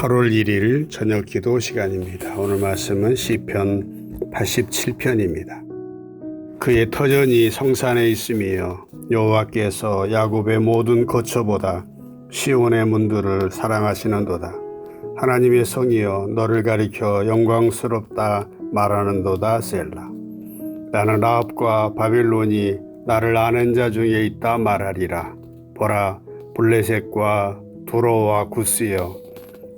8월 1일 저녁 기도 시간입니다. 오늘 말씀은 시편 87편입니다. 그의 터전이 성산에 있으며 여호와께서 야곱의 모든 거처보다 시온의 문들을 사랑하시는도다. 하나님의 성이여 너를 가리켜 영광스럽다 말하는도다 셀라. 나는 라합과 바빌론이 나를 아는 자 중에 있다 말하리라. 보라 블레셋과 두로와 구스여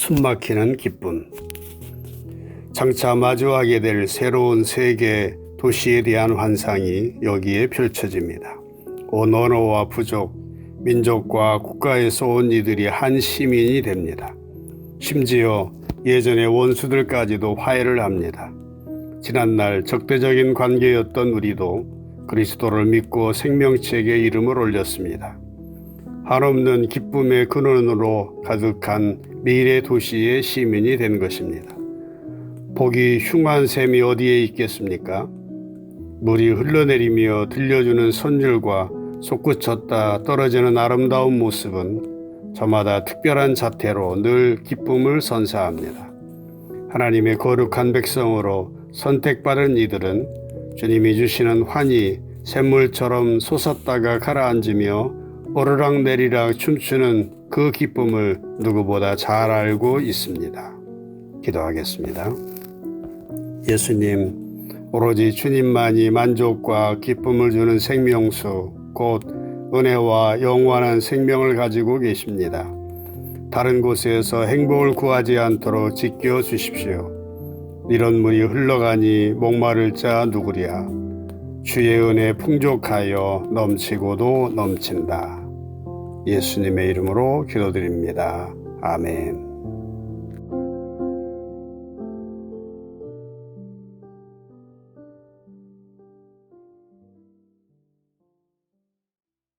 숨막히는 기쁨. 장차 마주하게 될 새로운 세계 도시에 대한 환상이 여기에 펼쳐집니다. 온 언어와 부족, 민족과 국가에서 온 이들이 한 시민이 됩니다. 심지어 예전의 원수들까지도 화해를 합니다. 지난날 적대적인 관계였던 우리도 그리스도를 믿고 생명책의 이름을 올렸습니다. 한없는 기쁨의 근원으로 가득한 미래 도시의 시민이 된 것입니다. 복이 흉한 샘이 어디에 있겠습니까? 물이 흘러내리며 들려주는 선율과 솟구쳤다 떨어지는 아름다운 모습은 저마다 특별한 자태로 늘 기쁨을 선사합니다. 하나님의 거룩한 백성으로 선택받은 이들은 주님이 주시는 환희 샘물처럼 솟았다가 가라앉으며 오르락 내리락 춤추는 그 기쁨을 누구보다 잘 알고 있습니다. 기도하겠습니다. 예수님, 오로지 주님만이 만족과 기쁨을 주는 생명수, 곧 은혜와 영원한 생명을 가지고 계십니다. 다른 곳에서 행복을 구하지 않도록 지켜 주십시오. 이런 물이 흘러가니 목마를 자 누구랴. 주의 은혜 풍족하여 넘치고도 넘친다. 예수님의 이름으로 기도드립니다. 아멘.